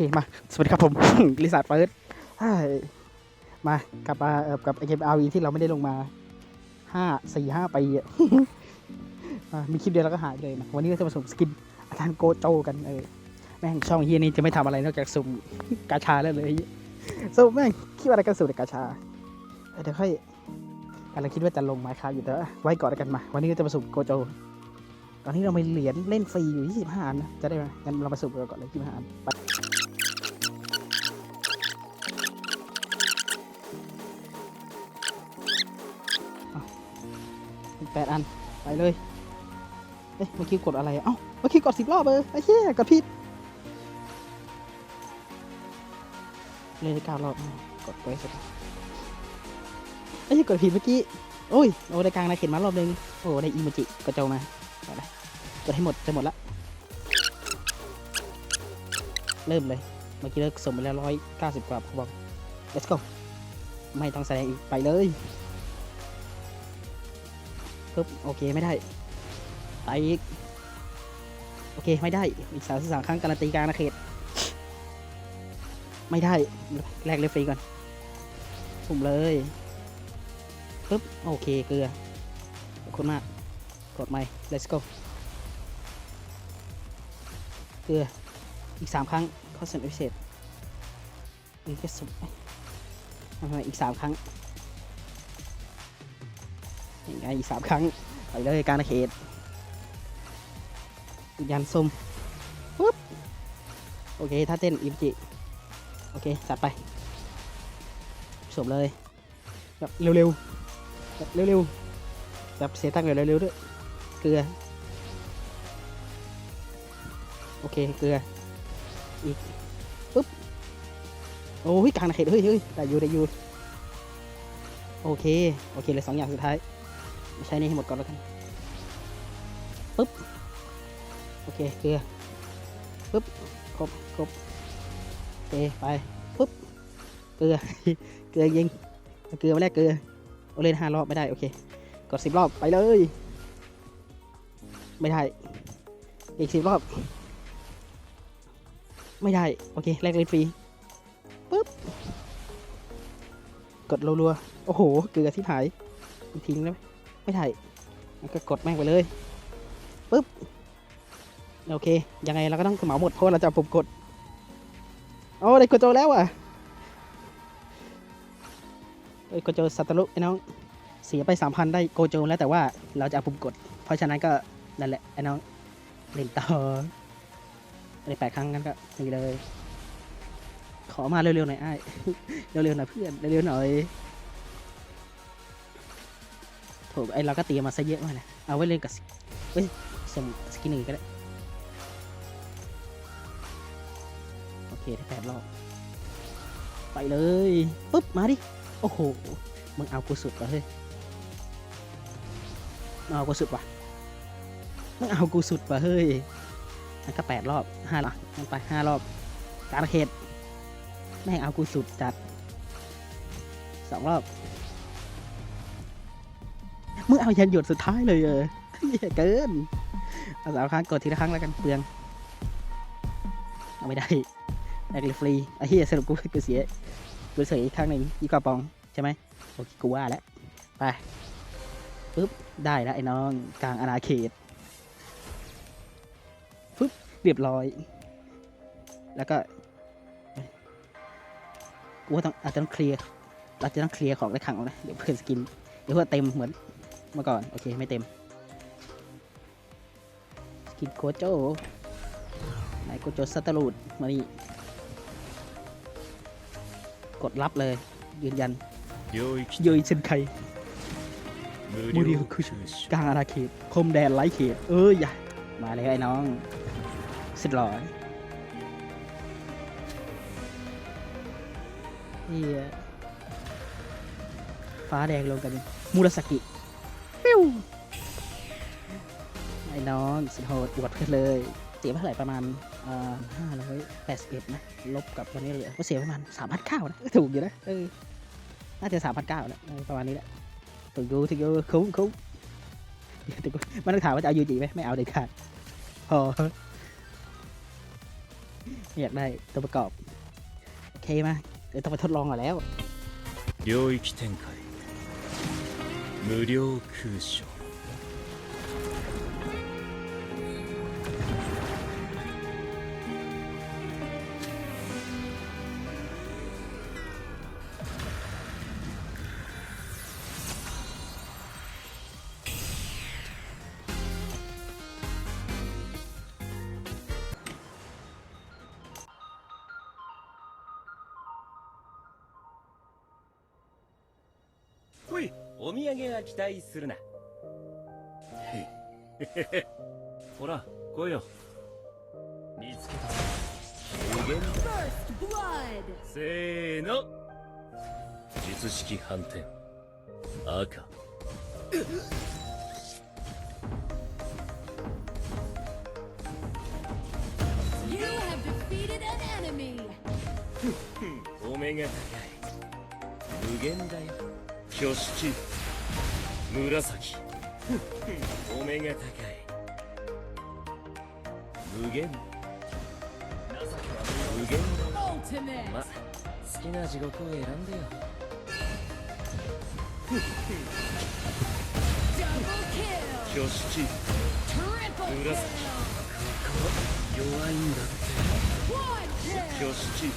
เคมา สวัสดีครับผม ลิซ่าเฟิร์สมากลับมาเอ่อกับไอเกมอาวีที่เราไม่ได้ลงมาห้าสี่ห้าปีอะมีคลิปเดียวแล้วก็หายไปเลยมาวันนี้ก็จะมาสุ่มสกินอาจารย์โกโจกันเออแม่งช่องเฮียนี้จะไม่ทำอะไรนอกจากสุ่มกาชาแล้วเลยสุ่มแม่งคิดอะไรกันสุ่มแต่กาชาเดี๋ยวค่อยกำลังคิดว่าจะลงไม้ค้าอยู่แต่ว่าไว้ก่อนแล้วกันมา วันนี้ก็จะมาสุ่มโกโจตอนนี้เรามีเหรียญเล่นฟรีอยู่ 25 อันนะ จะได้ไหมงั้นเรามาสุ่มกันก่อนเลย25 อัน อัน ไปเลย เอ๊ะเมื่อกี้กดอะไร เอ้า เมื่อกี้กดสิบรอบเออไอ้เหี้ยกดผิด เลยได้เก้ารอบกดไปสุดไอ้เหี้ยกดผิดเมื่อกี้ โอ้ย โอ้ได้กลางนะเข็นมารอบนึง โอ้ได้อีโมจิกระโจมาไปเลยกดให้หมดจะหมดละ เริ่มเลย เมื่อกี้เลิกส่งไปแล้วร้อยเก้าสิบกว่าผมบอก let's go ไม่ต้องแสดงอีกไปเลย ปึ๊บโอเคไม่ได้ไปอีกโอเคไม่ได้อีกสามสิบสามครั้งการันตีกลางนะเขตไม่ได้แลกเลฟรีก่อนสุ่มเลยปึ๊บโอเคเกลือขอบคุณมากกดไม่ let's go เกลืออีกสามครั้งข้อเสนอพิเศษอีกแค่สุดทำไมอีกสามครั้ง ยังไงอีกสามครั้งไปเลยการเขตยันส้มปุ๊บโอเคถ้าเต้นอิมจิโอเคจัดไปสวมเลยแบบเร็วๆแบบเร็วๆแบบเสียตังค์เร็วๆด้วยเกลือโอเคเกลืออีกปุ๊บโอ้ยกลางนาเขตเฮ้ยเฮ้ยได้อยูได้อยูโอเค โอเคเลยสองอย่างสุดท้าย ใช้นี่ให้หมดก่อนแล้วกันปุ๊บโอเคเกลือปุ๊บครบครบโอเคไปปุ๊บเกลือเกลือยิงเกลือมาแลกเกลือเอเล่นห้ารอบไม่ได้โอเคกดสิบรอบไปเลย ไม่ได้ อีกสิบรอบ ไม่ได้ โอเคแลกเลนฟรีปุ๊บกดรัวๆโอ้โห เกลือที่หายทิ้งแล้ว ไมไม่ได้งั้นก็กดแม่งไปเลยปุ๊บโอเค ยังไงเราก็ต้องเหมาหมดเพราะเราจะปุ่มกดโอ้ได้กดโจแล้วอะเอ้ยกโจสัตว์ลุไอ้น้องเสียไปสามพันได้โกโจแล้วแต่ว่าเราจะเอาปุ่มกด เพราะฉะนั้นก็นั่นแหละไอ้น้องเล่นต่อในแปดครั้งกันก็นี่เลย ขอมาเร็วๆหน่อยไอ้เร็วๆหน่อยเพื่อนเร็วๆหน่อย โถไอเราก็เตรียมมาซะเยอะมากนะเอาไว้เล่นกับสเว้ยสมสกินหนึ่งก็ได้โอเคได้แปดรอบไปเลยปุ๊บมาดิโอ้โหมึงเอากูสุดวะเฮ้ยมึงเอากูสุดวะมึงเอากูสุดวะเฮ้ยนั่นก็แปดรอบห้าละมันไปห้ารอบการเขตแม่งเอากูสุดจัดสองรอบ มึงเอายันหยดสุดท้ายเลยเออเกินเอาสามครั้งกดทีละครั้งแล้วกันเปลือง เอาไม่ได้แรกเลฟรีไอ้เหี้ยสรุปกูกูเสียกูเสียอีกครั้งหนึ่งยี่กว่าปองใช่ไหมโอเคกูว่าแล้วไปปุ๊บได้แล้วไอ้น้องกลางอาณาเขตปุ๊บเรียบร้อย แล้วก็กูว่าต้องอาจจะต้องเคลียร์เราจะต้องเคลียร์ของในขังนะเดี๋ยวเพื่อนสกินเดี๋ยวเพื่อเต็มเหมือน มาก่อน โอเค ไม่เต็มสกินโคโจไหนโคโจสตารูดมานี่กดรับเลย ยืนยันโยอิเซนไคมูริโอคุชกลางอาณาเขตคมแดนไร้เขต เอ้ยใหญ่มาเลยไอ้น้องสุดหล่อเฮียฟ้าแดงลงกัน มูราสกิปิ้วไอ้น้องสุดโหดอวดขึ้นเลยเสียไปเท่าไหร่ประมาณห้าร้อยแปดสิบเอ็ดนะ ลบกับวันนี้เหลือก็เสียประมาณสามพันเก้านะเออถูกอยู่นะเออน่าจะสามพันเก้านะเออประมาณนี้แหละถูกดูถูกดูคุ้มคุ้ม เดี๋ยวแต่กูมันต้องถามว่าจะเอายูจิไหมไม่เอาเด็ดขาดพอ อยากได้ตัวประกอบ โอเคมาเดี๋ยวต้องไปทดลองก่อนแล้ว 領域展開 無料空所。お土産は期待するな。ほら来いよ。見つけた。無限 First blood! せーの。術式反転赤! お目が高い。無限だよ挙式紫。お目が高い。無限。無限の。まあ、好きな地獄を選んでよ。ダブルキル挙式紫ここ弱いんだって。挙式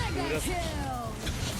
紫 Mega kill! Murasaki. kill!